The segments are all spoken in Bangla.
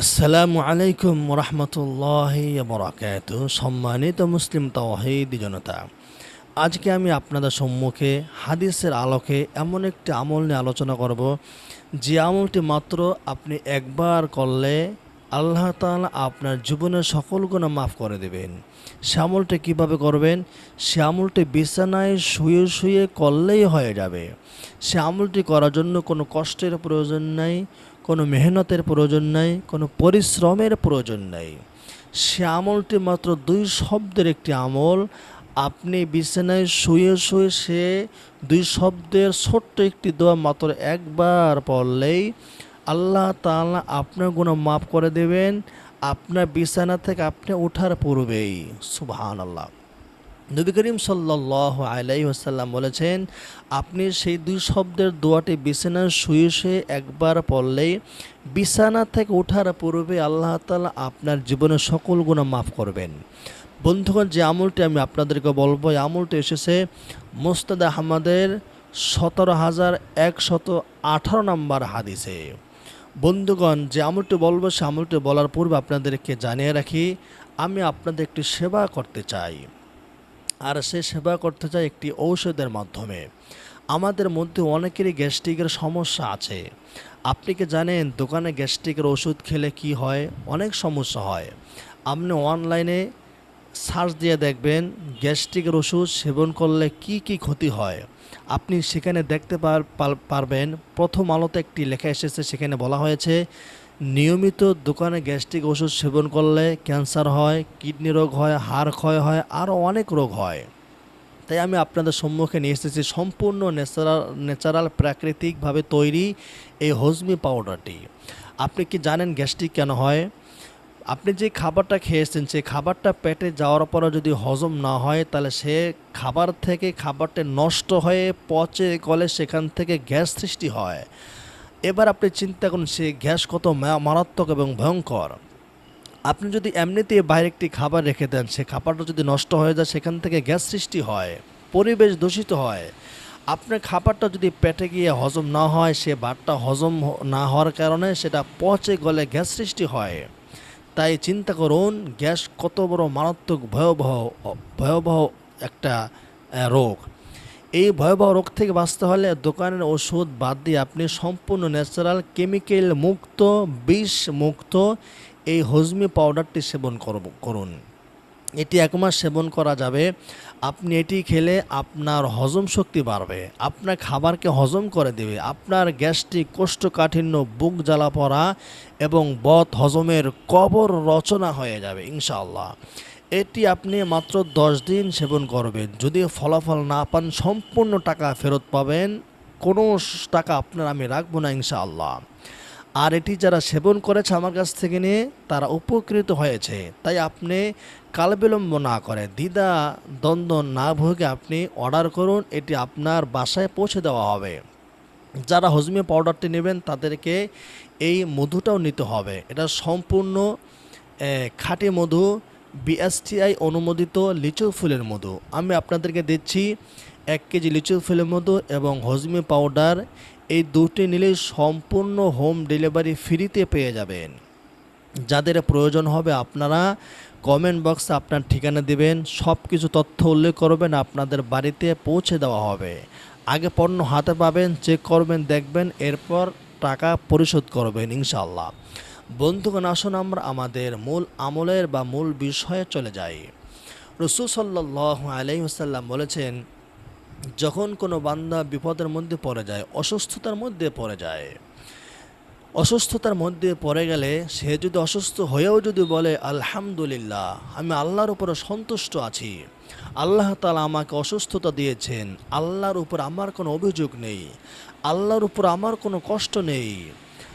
আসসালামু আলাইকুম রহমতুল্লাহ বরাকাত সম্মানিত মুসলিম তাওহিদ জনতা, আজকে আমি আপনাদের সম্মুখে হাদিসের আলোকে এমন একটি আমল নিয়ে আলোচনা করব, যে আমলটি মাত্র আপনি একবার করলে আল্লাহ তাআলা আপনার জীবনের সকল গুণা মাফ করে দেবেন। সে আমলটি কীভাবে করবেন? সে আমলটি বিছানায় শুয়ে শুয়ে করলেই হয়ে যাবে। সে আমলটি করার জন্য কোনো কষ্টের প্রয়োজন নাই। কোনো মেহনতের প্রয়োজন নাই, কোনো পরিশ্রমের প্রয়োজন নাই। সে আমলটি মাত্র দুই শব্দের একটি আমল। আপনি বিছানায় শুয়ে শুয়ে সে দুই শব্দের ছোট্ট একটি দোয়া মাত্র একবার পড়লেই আল্লাহ তাআলা আপনার গুণ মাফ করে দেবেন। আপনার বিছানা থেকে আপনি ওঠার পূর্বেই। সুবহান আল্লাহ নবী করিম সাল্লাহ আলাই আসাল্লাম বলেছেন, আপনি সেই দুই শব্দের দোয়াটি বিছানা শুয়ে শুয়ে একবার পড়লেই বিছানা থেকে ওঠার পূর্বে আল্লাহ তালা আপনার জীবনের সকল গুণা মাফ করবেন। বন্ধুগণ, যে আমলটি আমি আপনাদেরকে বলব, এই আমলটি এসেছে মোস্তাদ আহমদের সতেরো হাজার একশত আঠারো নম্বর হাদিসে। বন্ধুগণ, যে আমলটি বলব সে আমলটি বলার পূর্বে আপনাদেরকে জানিয়ে রাখি, আমি আপনাদের একটি সেবা করতে চাই। আর সে সেবা করতে চাই একটি ঔষধের মাধ্যমে। আমাদের মধ্যে অনেকেরই গ্যাস্ট্রিকের সমস্যা আছে। আপনি কি জানেন দোকানে গ্যাস্ট্রিকের ওষুধ খেলে কি হয়? অনেক সমস্যা হয়। আপনি অনলাইনে সার্চ দিয়ে দেখবেন গ্যাস্ট্রিকের ওষুধ সেবন করলে কি কি ক্ষতি হয়। আপনি সেখানে দেখতে পার- পার- পারবেন। প্রথম আলোতে একটি লেখা এসেছে, সেখানে বলা হয়েছে নিয়মিত দোকানে গ্যাস্ট্রিক ওষুধ সেবন করলে ক্যান্সার হয়, কিডনি রোগ হয়, হাড় ক্ষয় হয়, আরও অনেক রোগ হয়। তাই আমি আপনাদের সম্মুখে নিয়ে এসেছি সম্পূর্ণ ন্যাচারাল ন্যাচারাল প্রাকৃতিকভাবে তৈরি এই হজমি পাউডারটি। আপনি কি জানেন গ্যাস্ট্রিক কেন হয়? আপনি যে খাবারটা খেয়েছেন সেই খাবারটা পেটে যাওয়ার পরে যদি হজম না হয়, তাহলে সে খাবার থেকে খাবারটা নষ্ট হয়ে পচে গলে সেখান থেকে গ্যাস সৃষ্টি হয়। এবার আপনি চিন্তা করুন, সে গ্যাস কত মারাত্মক এবং ভয়ঙ্কর। আপনি যদি এমনিতে বাইরে একটি খাবার রেখে দেন, সে খাবারটা যদি নষ্ট হয়ে যায়, সেখান থেকে গ্যাস সৃষ্টি হয়, পরিবেশ দূষিত হয়। আপনার খাবারটা যদি পেটে গিয়ে হজম না হয়, সে ভাতটা হজম না হওয়ার কারণে সেটা পচে গলে গ্যাস সৃষ্টি হয়। তাই চিন্তা করুন, গ্যাস কত বড় মারাত্মক ভয়াবহ ভয়াবহ একটা রোগ। এই ভয়াবহ রোগ থেকে বাঁচতে হলে দোকানের ওষুধ বাদ দিয়ে আপনি সম্পূর্ণ ন্যাচারাল, কেমিক্যাল মুক্ত, বিষ মুক্ত এই হজমি পাউডারটি সেবন করব, করুন। এটি এক মাস সেবন করা যাবে। আপনি এটি খেলে আপনার হজম শক্তি বাড়বে। আপনার খাবারকে হজম করে দেবে। আপনার গ্যাস্ট্রিক কোষ্ঠকাঠিন্য, বুক জ্বালা পড়া এবং বদ হজমের কবর রচনা হয়ে যাবে, ইনশাআল্লাহ। এটি আপনি মাত্র দশ দিন সেবন করবেন। যদি ফলাফল না পান, সম্পূর্ণ টাকা ফেরত পাবেন। কোনো টাকা আপনার আমি রাখব না, ইনশাআল্লাহ। আর এটি যারা সেবন করেছে আমার কাছ থেকে নিয়ে, তারা উপকৃত হয়েছে। তাই আপনি কালবিলম্ব না করে, দ্বিধা, দ্বন্দ্ব না ভোগে আপনি অর্ডার করুন, এটি আপনার বাসায় পৌঁছে দেওয়া হবে। যারা হজমি পাউডারটি নেবেন, তাদেরকে এই মধুটাও নিতে হবে। এটা সম্পূর্ণ খাঁটি মধু বিএসটিআই অনুমোদিত লিচু ফুলের মধু। আমি আপনাদেরকে দিচ্ছি এক কেজি লিচু ফুলের মধু এবং হজমি পাউডার। এই দুটি নিলে সম্পূর্ণ হোম ডেলিভারি ফ্রিতে পেয়ে যাবেন। যাদের প্রয়োজন হবে আপনারা কমেন্ট বক্সে আপনার ঠিকানা দিবেন সব কিছু তথ্য উল্লেখ করবেন, আপনাদের বাড়িতে পৌঁছে দেওয়া হবে। আগে পণ্য হাতে পাবেন, চেক করবেন, দেখবেন, এরপর টাকা পরিশোধ করবেন ইনশাল্লাহ বন্ধুগণ, আসুন আমরা আমাদের মূল আমলের বা মূল বিষয়ে চলে যাই। রসুল সাল্লাহ আলাইসাল্লাম বলেছেন, যখন কোনো বান্দা বিপদের মধ্যে পড়ে যায়, অসুস্থতার মধ্যে পড়ে যায়, অসুস্থতার মধ্যে পড়ে গেলে সে যদি অসুস্থ হয়েও যদি বলে, আলহামদুলিল্লাহ, আমি আল্লাহর উপরে সন্তুষ্ট আছি, আল্লাহ তালা আমাকে অসুস্থতা দিয়েছেন, আল্লাহর উপর আমার কোনো অভিযোগ নেই, আল্লাহর উপর আমার কোনো কষ্ট নেই।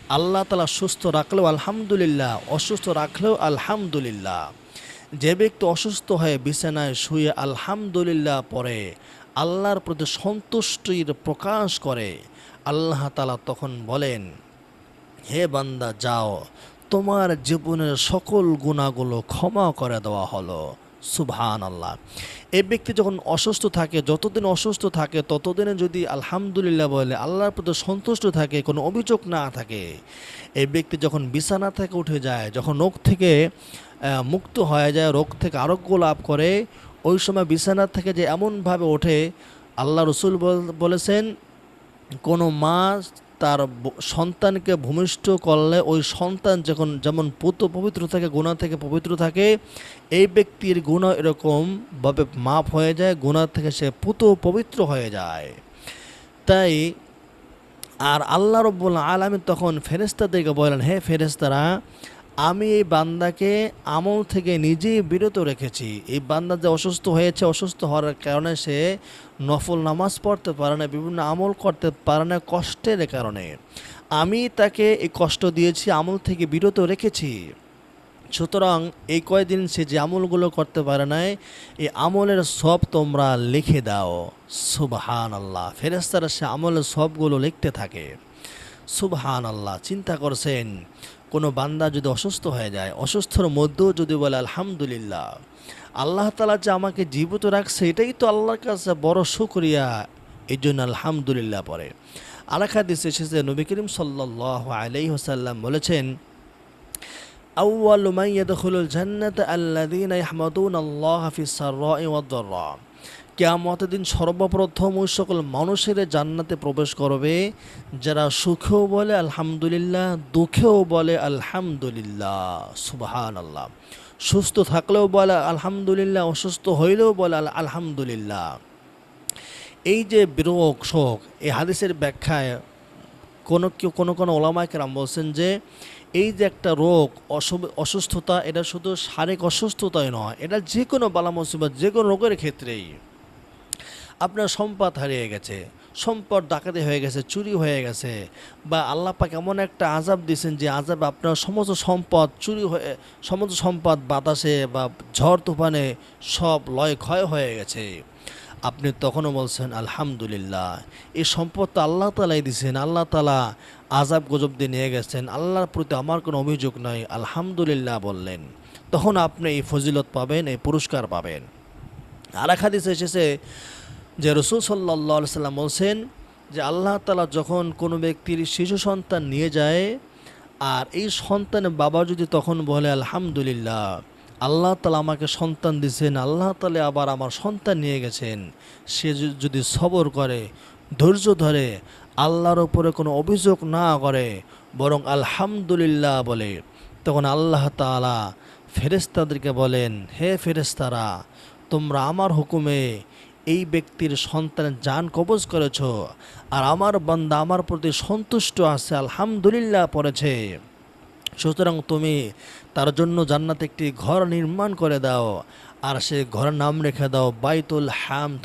আল্লাহ তালা সুস্থ রাখলেও আলহামদুলিল্লাহ, অসুস্থ রাখলেও আলহামদুলিল্লাহ। যে ব্যক্তি অসুস্থ হয়ে বিছানায় শুয়ে আলহামদুলিল্লাহ পরে আল্লাহর প্রতি সন্তুষ্টির প্রকাশ করে, আল্লাহ তালা তখন বলেন, হে বান্দা, যাও, তোমার জীবনের সকল গুণাগুলো ক্ষমা করে দেওয়া হলো। সুবহান আল্লাহ এই ব্যক্তি যখন অসুস্থ থাকে, যতদিন অসুস্থ থাকে, ততদিনে যদি আলহামদুলিল্লাহ বলে আল্লাহর প্রতি সন্তুষ্ট থাকে, কোনো অভিযোগ না থাকে এই ব্যক্তি যখন বিছানা থেকে উঠে যায়, যখন রোগ থেকে মুক্ত হয়ে যায়, রোগ থেকে আরোগ্য লাভ করে, ওই সময় বিছানা থেকে যে এমনভাবে ওঠে, আল্লাহ রসুল বল- বলেছেন, কোনো মা তার সন্তানকে ভূমিষ্ঠ করলে ওই সন্তান যখন, যেমন পুত পবিত্র থাকে, গুণা থেকে পবিত্র থাকে, এই ব্যক্তির গুণা এরকমভাবে মাপ হয়ে যায়, গুণা থেকে সে পুত পবিত্র হয়ে যায়। তাই আর আল্লাহ রব্বুল আলমী তখন ফেরেস্তাদেরকে বললেন, হে ফেরেস্তারা আমি এই বান্দাকে আমল থেকে নিজেই বিরত রেখেছি। এই বান্দা যে অসুস্থ হয়েছে, অসুস্থ হওয়ার কারণে সে নফল নামাজ পড়তে পারে না, বিভিন্ন আমল করতে পারে না কষ্টের কারণে। আমি তাকে এই কষ্ট দিয়েছি, আমল থেকে বিরত রেখেছি। সুতরাং এই কয়দিন সে যে আমলগুলো করতে পারে নাই, এই আমলের সব তোমরা লিখে দাও। সুবহান আল্লাহ ফেরেস্তারা সে আমলের সবগুলো লিখতে থাকে। সুবহান আল্লাহ চিন্তা করছেন কোনো বান্দা যদি অসুস্থ হয়ে যায়, অসুস্থর মধ্যেও যদি বলে, আলহামদুলিল্লাহ, আল্লাহ তালা যে আমাকে জীবিত রাখছে, এটাই তো আল্লাহর কাছে বড় সুক্রিয়া এই জন্য আলহামদুলিল্লাহ পরে আলাখাদিস এসেছে, নবী করিম সাল্লাহ আলি হোসাল্লাম বলেছেন আউ্ল মাইয়াদ জান্নাত আল্লাদিন আহমদুন আল্লাহ হাফিজ সার্র কেয়ামত দিন সর্বপ্রথম ওই সকল মানুষের জান্নাতে প্রবেশ করবে, যারা সুখেও বলে, আলহামদুলিল্লাহ, দুঃখেও বলে, আলহামদুলিল্লাহ সুবাহান আল্লাহ সুস্থ থাকলেও বলে, আলহামদুলিল্লাহ, অসুস্থ হইলেও বলে আলহামদুলিল্লাহ। এই যে বিরোগ শোক, এই হাদিসের ব্যাখ্যায় কোনো কেউ, কোনো কোনো ওলামাইকেরাম বলছেন যে, এই যে একটা রোগ অসুস্থতা, এটা শুধু শারীরিক অসুস্থতাই নয়, এটা যে কোনো বালা মুসিবত, যে কোনো রোগের ক্ষেত্রেই। আপনার সম্পদ হারিয়ে গেছে, সম্পদ ডাকাতি হয়ে গেছে, চুরি হয়ে গেছে, বা আল্লাহ পাক এমন একটা আজাব দিয়েছেন যে আজাব আপনার সমস্ত সম্পদ চুরি হয়ে, সমস্ত সম্পদ বাতাসে বা ঝড় তুফানে সব লয় ক্ষয় হয়ে গেছে। আপনি তখনও বলছেন, আলহামদুলিল্লাহ। এই সম্পদ তো আল্লাহ তালাই দিয়েছেন, আল্লাহ তালা আজাব গজব দিয়ে নিয়ে গেছেন, আল্লাহর প্রতি আমার কোনো অভিযোগ নয় আলহামদুলিল্লাহ বললেন। তখন আপনি এই ফজিলত পাবেন, এই পুরস্কার পাবেন। আর এক হাদিসে এসেছে যে রসুল সাল্লাহ সাল্লাম বলছেন যে আল্লাহ তালা যখন কোনো ব্যক্তির শিশু সন্তান নিয়ে যায়, আর এই সন্তানের বাবা যদি তখন বলে, আলহামদুলিল্লাহ, আল্লাহ তালা আমাকে সন্তান দিয়েছেন, আল্লাহ তালে আবার আমার সন্তান নিয়ে গেছেন। সে যদি সবর করে, ধৈর্য ধরে, আল্লাহর উপরে কোনো অভিযোগ না করে, বরং আলহামদুলিল্লাহ বলে, তখন আল্লাহ তালা ফেরেস্তাদেরকে বলেন, হে ফেরেস্তারা তোমরা আমার হুকুমে এই ব্যক্তির সন্তানের যান কবজ করেছ। আর আমার বান্দা আমার প্রতি সন্তুষ্ট আছে, আলহামদুলিল্লাহ পড়েছে। সুতরাং তুমি তার জন্য জান্নাতে একটি ঘর নির্মাণ করে দাও, আর সে ঘরের নাম রেখে দাও বাইতুল হামদ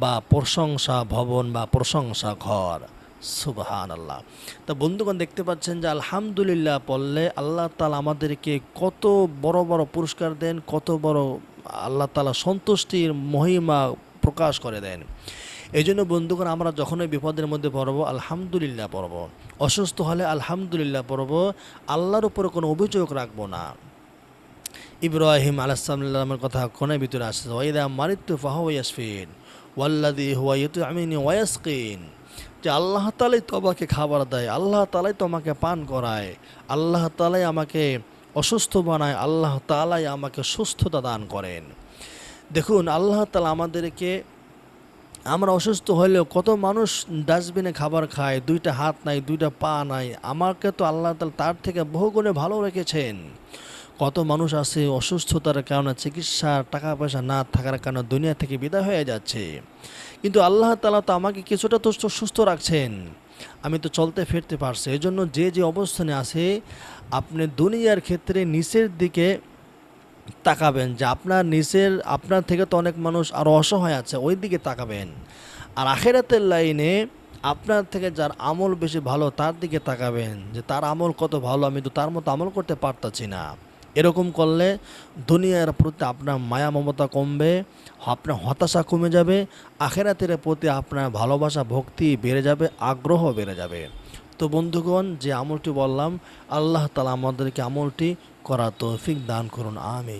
বা প্রশংসা ভবন বা প্রশংসা ঘর। সুবহান আল্লাহ তা বন্ধুগণ, দেখতে পাচ্ছেন যে আলহামদুলিল্লাহ পড়লে আল্লাহ তালা আমাদেরকে কত বড় বড় পুরস্কার দেন, কত বড় আল্লাহ তালা সন্তুষ্টির মহিমা প্রকাশ করে দেন। এই জন্য বন্ধুগণ, আমরা যখনই বিপদের মধ্যে পড়ব, আলহামদুলিল্লাহ পড়ব। অসুস্থ হলে আলহামদুলিল্লাহ পড়ব, আল্লাহর উপরে কোনো অভিযোগ রাখব না। ইব্রাহিম আলাইসালামের কথা কোনের ভিতরে আসছে ওয়াইদা মারিত্তু ফাহু ইয়াসফিন ওয়াল্লাদি হুয়া ইউতু আমিনি ওয়াসকিন যে আল্লাহ তালাই তোমাকে খাবার দেয়, আল্লাহ তালাই তোমাকে পান করায়, আল্লাহ তালাই আমাকে অসুস্থ বানায়, আল্লাহ তালাই আমাকে সুস্থতা দান করেন। দেখুন, আল্লাহ তালা আমাদেরকে, আমরা অসুস্থ হলেও কত মানুষ ডাস্টবিনে খাবার খায়, দুইটা হাত নাই, দুইটা পা নাই। আমাকে তো আল্লাহ তালা তার থেকে বহু গুণে ভালো রেখেছেন। কত মানুষ আছে অসুস্থতার কারণে চিকিৎসা টাকা পয়সা না থাকার কারণে দুনিয়া থেকে বিদায় হয়ে যাচ্ছে। কিন্তু আল্লাহ তালা তো আমাকে কিছুটা তো সুস্থ রাখছেন। আমি তো চলতে ফিরতে পারছি। এই জন্য যে যে অবস্থানে আছে, আপনি দুনিয়ার ক্ষেত্রে নিচের দিকে তাকাবেন যে আপনার নিচের, আপনার থেকে তো অনেক মানুষ আরও অসহায় আছে ওই দিকে তাকাবেন। আর আখেরাতের লাইনে আপনার থেকে যার আমল বেশি ভালো, তার দিকে তাকাবেন যে তার আমল কত ভালো, আমি তো তার মতো আমল করতে পারতাছি না। এরকম করলে দুনিয়ার প্রতি আপনার মায়া মমতা কমবে, আপনার হতাশা কমে যাবে, আখেরাতের প্রতি আপনার ভালোবাসা, ভক্তি বেড়ে যাবে, আগ্রহ বেড়ে যাবে। তো বন্ধুগণ, যে আমলটি বললাম, আল্লাহ তালা আমাদেরকে আমলটি করা তৌফিক দান করুন আমি